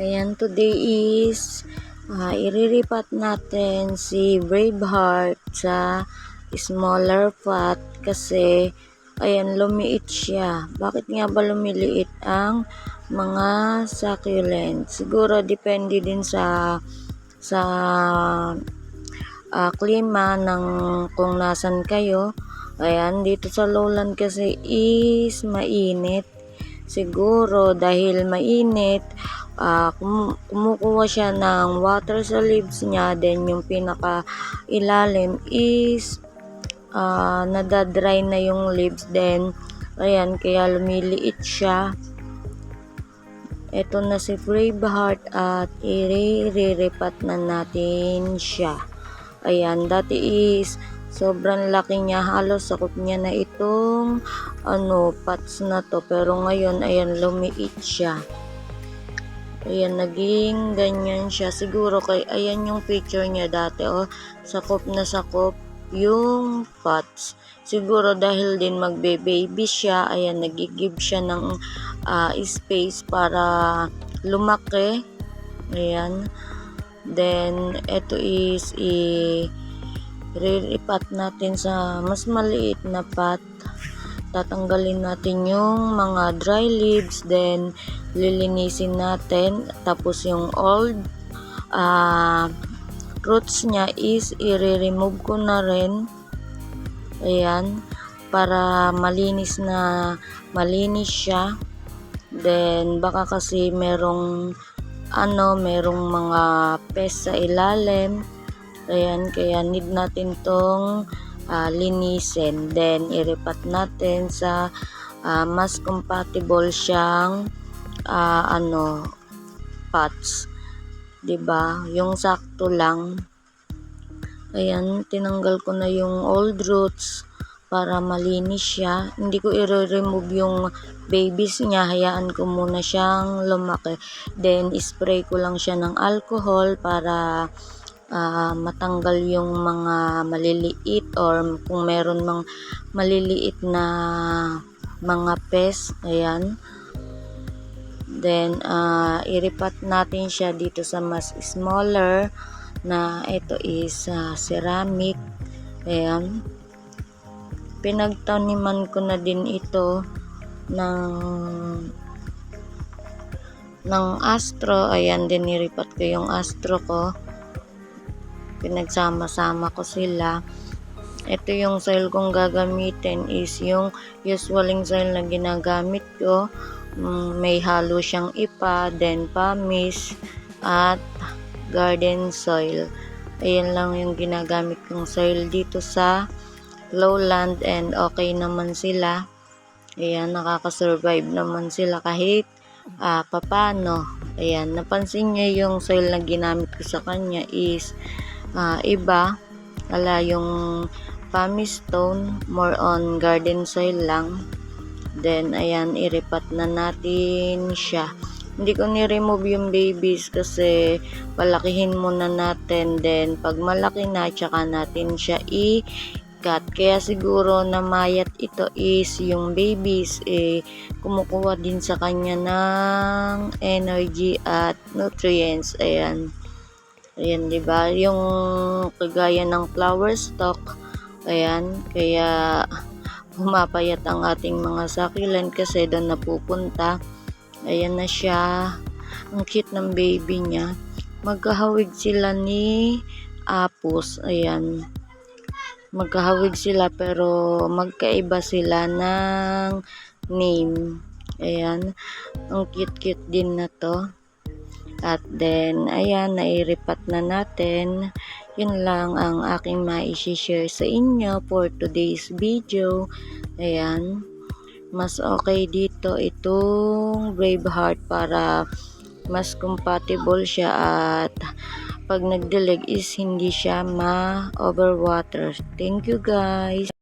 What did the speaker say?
Ayan, today is uh, iriripat natin si Braveheart sa smaller pot kasi ayan, lumiit siya. Bakit nga ba lumiliit ang mga succulent? Siguro depende din sa sa uh, klima ng kung nasan kayo. Ayan, dito sa lowland kasi is mainit. Siguro dahil mainit, uh, kum- kumukuha siya ng water sa leaves niya. Then yung pinaka ilalim is uh, nadadry na yung leaves. Then, ayan, kaya lumiliit siya. Ito na si Braveheart at iriripat na natin siya. Ayan, dati is sobrang laki niya. Halos sakop niya na itong ano, pots na to. Pero ngayon, ayan, lumiit siya. Ayan, naging ganyan siya. Siguro kay, ayan yung picture niya dati. Oh, sakop na sakop yung pots. Siguro dahil din magbe-baby siya, ayan, nagigib siya ng uh, space para lumaki. Ayan. Then, ito is i riripat natin sa mas maliit na pot. Tatanggalin natin yung mga dry leaves, then lilinisin natin. Tapos yung old uh, roots niya is i-remove ko na rin. Ayan. Para malinis na malinis siya. Then, baka kasi merong ano, merong mga pest sa ilalim. Ayan, kaya need natin tong uh, linisin. Then, iripat natin sa uh, mas compatible siyang uh, ano, pots. 'di ba Yung sakto lang. Ayan, tinanggal ko na yung old roots para malinis siya. Hindi ko i-remove yung babies niya. Hayaan ko muna siyang lumaki. Then, spray ko lang siya ng alcohol para uh, matanggal yung mga maliliit or kung meron mang maliliit na mga pest. Ayan. Then, uh, iripat natin siya dito sa mas smaller na ito is uh, ceramic. Ayan pinagtaniman ko na din ito ng ng astro ayan din niripat ko yung astro ko pinagsama-sama ko sila ito yung soil kong gagamitin is yung usualing soil na ginagamit ko mm, may halo siyang ipa then pamis at garden soil ayan lang yung ginagamit kong soil dito sa lowland and okay naman sila. Ayan, nakaka-survive naman sila kahit uh, papano. Ayan, napansin niya yung soil na ginamit ko sa kanya is uh, iba. Wala yung pumice stone, more on garden soil lang. Then, ayan, iripat na natin siya. Hindi ko ni-remove yung babies kasi palakihin muna natin. Then, pag malaki na, tsaka natin siya i cat. Kaya siguro na mayat ito is yung babies eh kumukuha din sa kanya ng energy at nutrients. Ayan. Ayan, 'di ba? Yung kagaya ng flower stalk. Ayan, kaya pumapayat ang ating mga succulent kasi doon napupunta. Ayan na siya. Ang cute ng baby niya. Magkahawig sila ni Apos. Ayan magkahawig sila pero magkaiba sila ng name. Ayan. Ang cute-cute din na to. At then, ayan, nairipat na natin. Yun lang ang aking ma-share sa inyo for today's video. Ayan. Mas okay dito itong Braveheart para mas compatible siya at pag nagdilig is hindi siya ma-overwater. Thank you guys!